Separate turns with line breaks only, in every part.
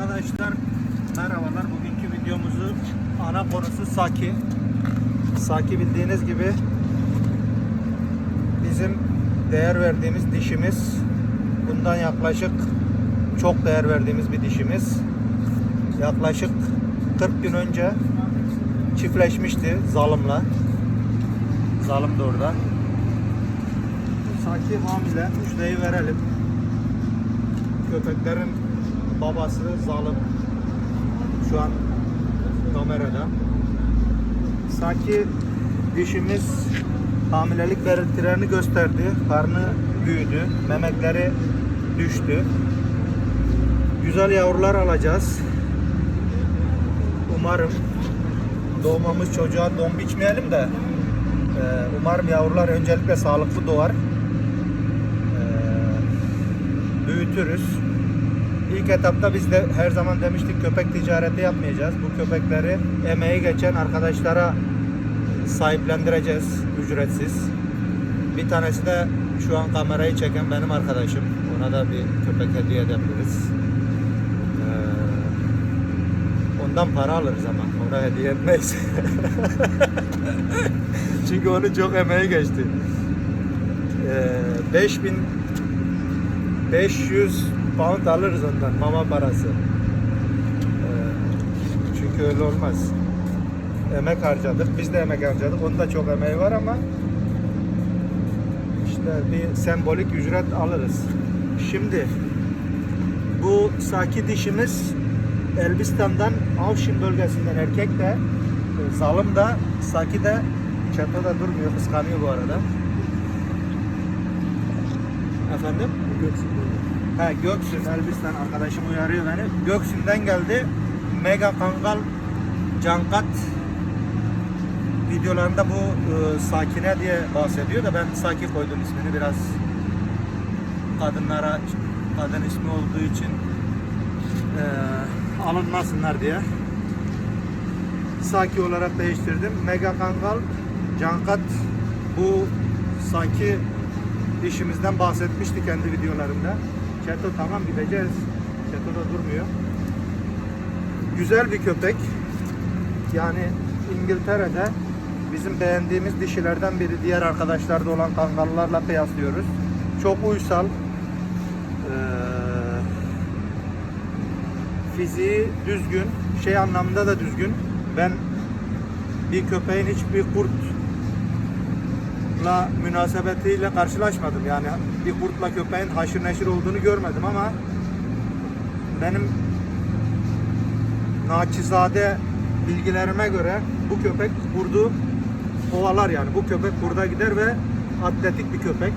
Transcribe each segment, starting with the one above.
Arkadaşlar merhabalar. Bugünkü videomuzu ana konusu Saki. Saki bildiğiniz gibi bizim değer verdiğimiz dişimiz. Bundan yaklaşık çok değer verdiğimiz bir dişimiz. Yaklaşık 40 gün önce çiftleşmişti zalımla. Zalım da orada. Saki hamile. Müjdeyi verelim. Köpeklerin babası zalim. Şu an kamerada. Saki dişimiz hamilelik belirtilerini gösterdi. Karnı büyüdü. Memekleri düştü. Güzel yavrular alacağız. Umarım doğmamız çocuğa don biçmeyelim de e, umarım yavrular öncelikle sağlıklı doğar. E, büyütürüz. İlk etapta biz de her zaman demiştik köpek ticareti yapmayacağız. Bu köpekleri emeği geçen arkadaşlara sahiplendireceğiz ücretsiz. Bir tanesi de şu an kamerayı çeken benim arkadaşım. Ona da bir köpek hediye edebiliriz. Ee, ondan para alırız ama ona hediye etmeyiz. Çünkü onun çok emeği geçti. Ee, 5000 500 pound alırız ondan mama parası. Ee, çünkü öyle olmaz. Emek harcadık. Biz de emek harcadık. Onun da çok emeği var ama işte bir sembolik ücret alırız. Şimdi bu Saki dişimiz Elbistan'dan Avşin bölgesinden erkek de e, Zalım da Saki de çatıda durmuyor. Kıskanıyor bu arada. Efendim? He Göksun Elbistan arkadaşım uyarıyor beni. Göksun'dan geldi. Mega Kangal Cankat videolarında bu e, Sakine diye bahsediyor da ben Saki koydum ismini biraz kadınlara kadın ismi olduğu için e, alınmasınlar diye Saki olarak değiştirdim. Mega Kangal Cankat bu Saki dişimizden bahsetmişti kendi videolarında. Çeto tamam gideceğiz. Çeto da durmuyor. Güzel bir köpek. Yani İngiltere'de bizim beğendiğimiz dişilerden biri diğer arkadaşlarda olan kangallarla kıyaslıyoruz. Çok uysal. Ee, fiziği düzgün. Şey anlamda da düzgün. Ben bir köpeğin hiçbir kurt la münasebetiyle karşılaşmadım. Yani bir kurtla köpeğin haşır neşir olduğunu görmedim ama benim naçizade bilgilerime göre bu köpek kurdu kovalar yani. Bu köpek kurda gider ve atletik bir köpek.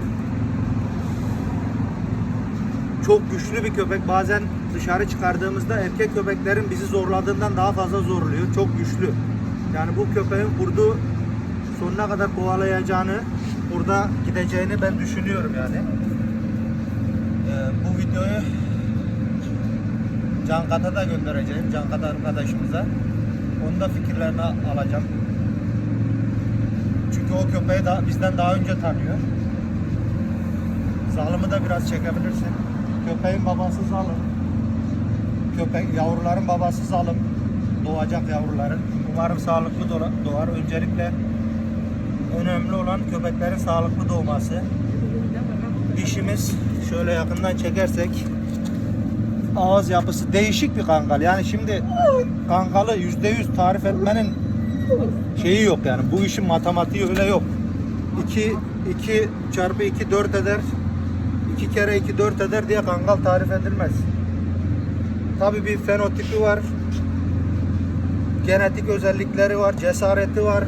Çok güçlü bir köpek. Bazen dışarı çıkardığımızda erkek köpeklerin bizi zorladığından daha fazla zorluyor. Çok güçlü. Yani bu köpeğin kurdu sonuna kadar kovalayacağını, burada gideceğini ben düşünüyorum yani. Ee, bu videoyu Cankat'a da göndereceğim. Cankat arkadaşımıza. Onun da fikirlerini alacağım. Çünkü o köpeği da bizden daha önce tanıyor. Zalımı da biraz çekebilirsin. Köpeğin babası Zalım. Köpek, yavruların babası Zalım. Doğacak yavruların. Umarım sağlıklı doğar. Öncelikle önemli olan köpeklerin sağlıklı doğması. Dişimiz şöyle yakından çekersek ağız yapısı değişik bir kangal. Yani şimdi kangalı yüzde yüz tarif etmenin şeyi yok yani. Bu işin matematiği öyle yok. 2 2 çarpı 2 4 eder. 2 kere 2 4 eder diye kangal tarif edilmez. Tabi bir fenotipi var. Genetik özellikleri var, cesareti var.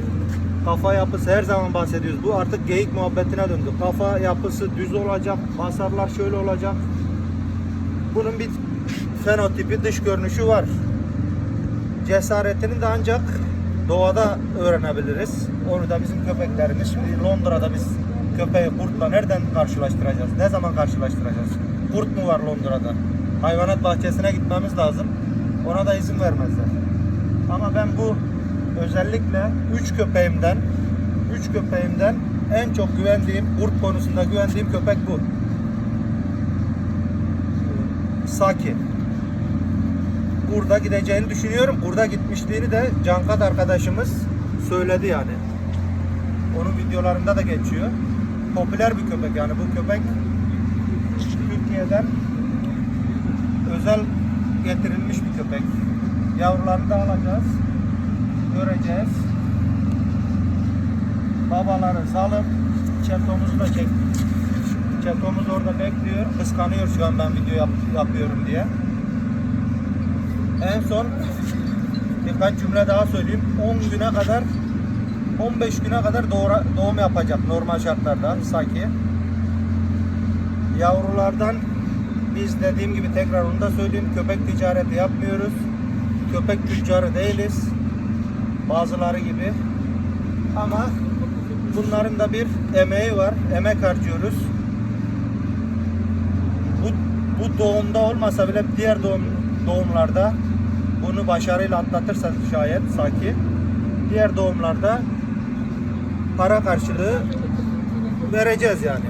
Kafa yapısı her zaman bahsediyoruz. Bu artık geyik muhabbetine döndü. Kafa yapısı düz olacak, basarlar şöyle olacak. Bunun bir fenotipi, dış görünüşü var. Cesaretini de ancak doğada öğrenebiliriz. Onu da bizim köpeklerimiz. Londra'da biz köpeği kurtla nereden karşılaştıracağız? Ne zaman karşılaştıracağız? Kurt mu var Londra'da? Hayvanat bahçesine gitmemiz lazım. Ona da izin vermezler. Ama ben bu özellikle 3 köpeğimden 3 köpeğimden en çok güvendiğim, kurt konusunda güvendiğim köpek bu. Saki. kurda gideceğini düşünüyorum. Kurda gitmişliğini de Cankat arkadaşımız söyledi yani. Onun videolarında da geçiyor. Popüler bir köpek yani bu köpek Türkiye'den özel getirilmiş bir köpek. Yavrularını da alacağız. Göreceğiz. Babaları salıp çetomuzu da çek. Çetomuz orada bekliyor. Kıskanıyor şu an ben video yap- yapıyorum diye. En son birkaç cümle daha söyleyeyim. 10 güne kadar 15 güne kadar doğum yapacak normal şartlarda Saki. Yavrulardan biz dediğim gibi tekrar onu da söyleyeyim köpek ticareti yapmıyoruz. Köpek tüccarı değiliz. Bazıları gibi. Ama bunların da bir emeği var. Emek harcıyoruz. Bu, bu doğumda olmasa bile diğer doğum, doğumlarda bunu başarıyla atlatırsa şayet Saki diğer doğumlarda para karşılığı vereceğiz yani.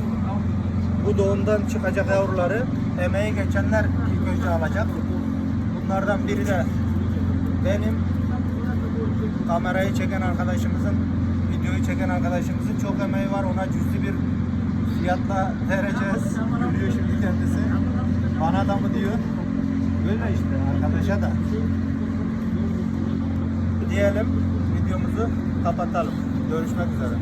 Bu doğumdan çıkacak yavruları emeği geçenler ilk önce alacak. Bunlardan biri de benim kamerayı çeken arkadaşımızın, videoyu çeken arkadaşımızın çok emeği var. Ona cüzi bir fiyatla vereceğiz. Gülüyor şimdi kendisi. Bana da mı diyor. Böyle işte arkadaşa da. Diyelim videomuzu kapatalım. Görüşmek üzere.